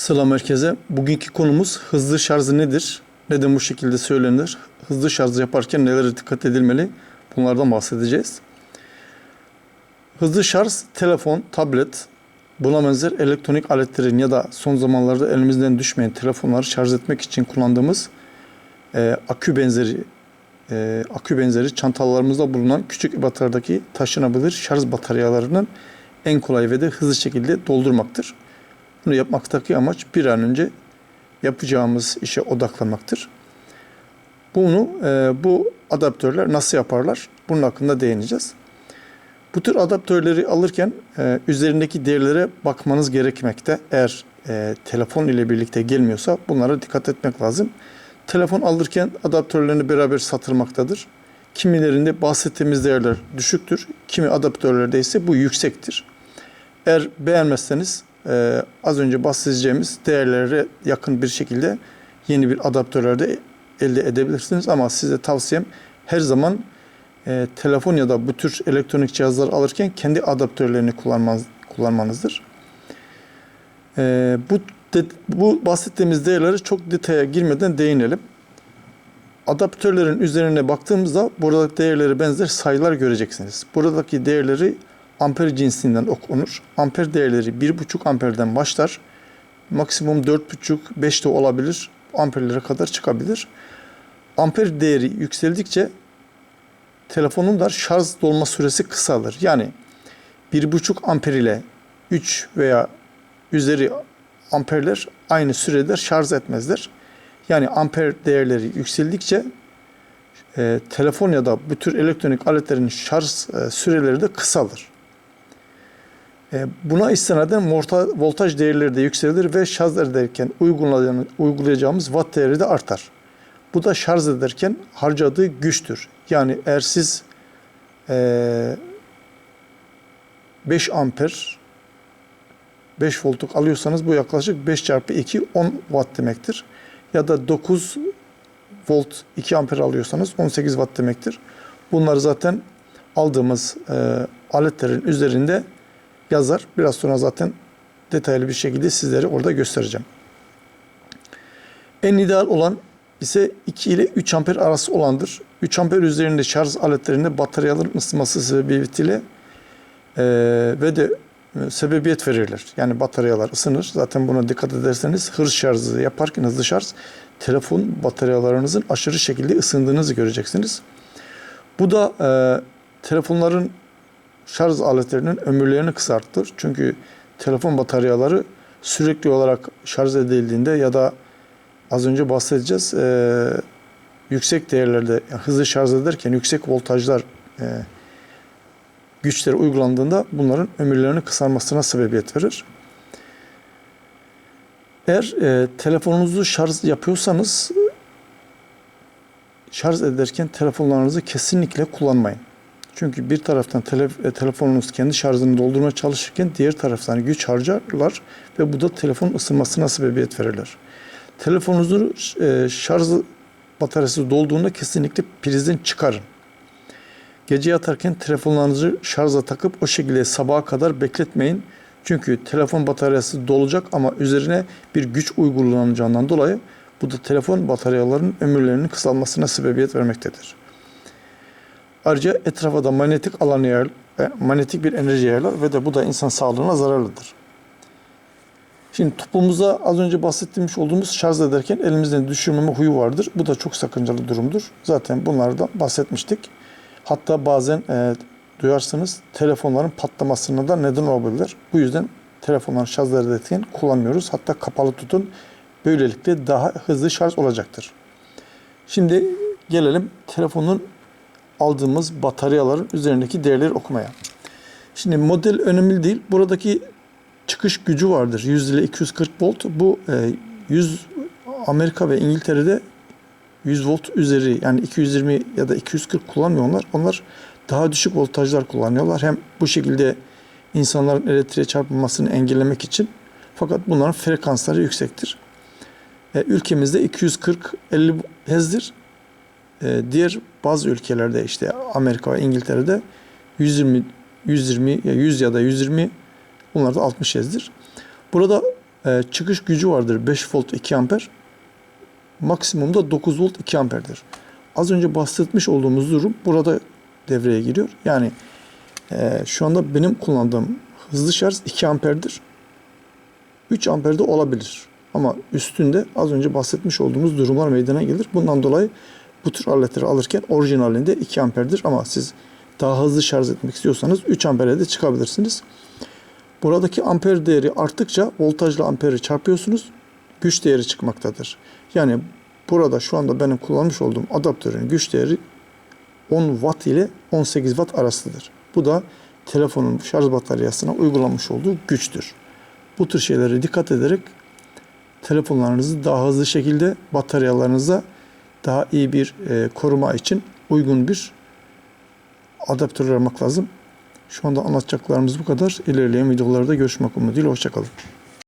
Selam herkese. Bugünkü konumuz hızlı şarj nedir? Neden bu şekilde söylenir? Hızlı şarj yaparken nelere dikkat edilmeli? Bunlardan bahsedeceğiz. Hızlı şarj, telefon, tablet, buna benzer elektronik aletlerin ya da son zamanlarda elimizden düşmeyen telefonları şarj etmek için kullandığımız e, akü benzeri e, akü benzeri çantalarımızda bulunan küçük ebatlardaki taşınabilir şarj bataryalarının en kolay ve de hızlı şekilde doldurmaktır. Bunu yapmaktaki amaç bir an önce yapacağımız işe odaklanmaktır. Bunu e, bu adaptörler nasıl yaparlar? Bunun hakkında değineceğiz. Bu tür adaptörleri alırken e, üzerindeki değerlere bakmanız gerekmekte. Eğer e, telefon ile birlikte gelmiyorsa bunlara dikkat etmek lazım. Telefon alırken adaptörlerini beraber satılmaktadır. Kimilerinde bahsettiğimiz değerler düşüktür. Kimi adaptörlerde ise bu yüksektir. Eğer beğenmezseniz e, az önce bahsedeceğimiz değerlere yakın bir şekilde yeni bir adaptörlerde elde edebilirsiniz. Ama size tavsiyem her zaman e, telefon ya da bu tür elektronik cihazlar alırken kendi adaptörlerini kullanmanız, kullanmanızdır. E, bu de, bu bahsettiğimiz değerleri çok detaya girmeden değinelim. Adaptörlerin üzerine baktığımızda buradaki değerleri benzer sayılar göreceksiniz. Buradaki değerleri amper cinsinden okunur. Amper değerleri 1,5 amperden başlar. Maksimum 4,5-5 de olabilir. Amperlere kadar çıkabilir. Amper değeri yükseldikçe telefonun da şarj dolma süresi kısalır. Yani 1,5 amper ile 3 veya üzeri amperler aynı sürede şarj etmezler. Yani amper değerleri yükseldikçe e, telefon ya da bu tür elektronik aletlerin şarj e, süreleri de kısalır. E, buna istinaden volta, voltaj değerleri de yükselir ve şarj ederken uygulayacağımız, watt değeri de artar. Bu da şarj ederken harcadığı güçtür. Yani eğer siz e, 5 amper 5 voltluk alıyorsanız bu yaklaşık 5 çarpı 2 10 watt demektir. Ya da 9 volt 2 amper alıyorsanız 18 watt demektir. Bunlar zaten aldığımız e, aletlerin üzerinde yazar. Biraz sonra zaten detaylı bir şekilde sizlere orada göstereceğim. En ideal olan ise 2 ile 3 amper arası olandır. 3 amper üzerinde şarj aletlerinde bataryaların ısınması sebebiyle e, ve de e, sebebiyet verirler. Yani bataryalar ısınır. Zaten buna dikkat ederseniz hız şarjı yaparken hızlı şarj telefon bataryalarınızın aşırı şekilde ısındığınızı göreceksiniz. Bu da e, telefonların şarj aletlerinin ömürlerini kısaltır. Çünkü telefon bataryaları sürekli olarak şarj edildiğinde ya da az önce bahsedeceğiz e, yüksek değerlerde yani hızlı şarj ederken yüksek voltajlar e, güçleri uygulandığında bunların ömürlerini kısalmasına sebebiyet verir. Eğer e, telefonunuzu şarj yapıyorsanız şarj ederken telefonlarınızı kesinlikle kullanmayın. Çünkü bir taraftan e, telefonunuz kendi şarjını doldurmaya çalışırken diğer taraftan güç harcarlar ve bu da telefon ısınmasına sebebiyet verirler. Telefonunuzu e, şarj bataryası dolduğunda kesinlikle prizden çıkarın. Gece yatarken telefonlarınızı şarja takıp o şekilde sabaha kadar bekletmeyin. Çünkü telefon bataryası dolacak ama üzerine bir güç uygulanacağından dolayı bu da telefon bataryalarının ömürlerinin kısalmasına sebebiyet vermektedir. Ayrıca etrafa da manyetik alan yer, e, manyetik bir enerji yayarlar ve de bu da insan sağlığına zararlıdır. Şimdi topumuza az önce bahsettiğimiz olduğumuz şarj ederken elimizden düşürmeme huyu vardır. Bu da çok sakıncalı durumdur. Zaten bunlardan bahsetmiştik. Hatta bazen e, duyarsınız telefonların patlamasına da neden olabilir. Bu yüzden telefonları şarj ederken kullanmıyoruz. Hatta kapalı tutun. Böylelikle daha hızlı şarj olacaktır. Şimdi gelelim telefonun aldığımız bataryaların üzerindeki değerleri okumaya. Şimdi model önemli değil. Buradaki çıkış gücü vardır. 100 ile 240 volt. Bu 100 Amerika ve İngiltere'de 100 volt üzeri yani 220 ya da 240 kullanmıyorlar. Onlar daha düşük voltajlar kullanıyorlar. Hem bu şekilde insanların elektriğe çarpılmasını engellemek için. Fakat bunların frekansları yüksektir. E, ülkemizde 240-50 Hz'dir. E, diğer bazı ülkelerde işte Amerika ve İngiltere'de 120 120 ya 100 ya da 120 bunlar da 60 Hz'dir. Burada e, çıkış gücü vardır 5 volt 2 amper. Maksimumda 9 volt 2 amperdir. Az önce bahsetmiş olduğumuz durum burada devreye giriyor. Yani e, şu anda benim kullandığım hızlı şarj 2 amperdir. 3 amperde olabilir. Ama üstünde az önce bahsetmiş olduğumuz durumlar meydana gelir. Bundan dolayı bu tür aletleri alırken orijinalinde 2 amperdir ama siz daha hızlı şarj etmek istiyorsanız 3 ampere de çıkabilirsiniz. Buradaki amper değeri arttıkça voltajla amperi çarpıyorsunuz. Güç değeri çıkmaktadır. Yani burada şu anda benim kullanmış olduğum adaptörün güç değeri 10 watt ile 18 watt arasıdır. Bu da telefonun şarj bataryasına uygulamış olduğu güçtür. Bu tür şeylere dikkat ederek telefonlarınızı daha hızlı şekilde bataryalarınıza daha iyi bir e, koruma için uygun bir adaptör aramak lazım. Şu anda anlatacaklarımız bu kadar. İlerleyen videolarda görüşmek umuduyla. Hoşçakalın.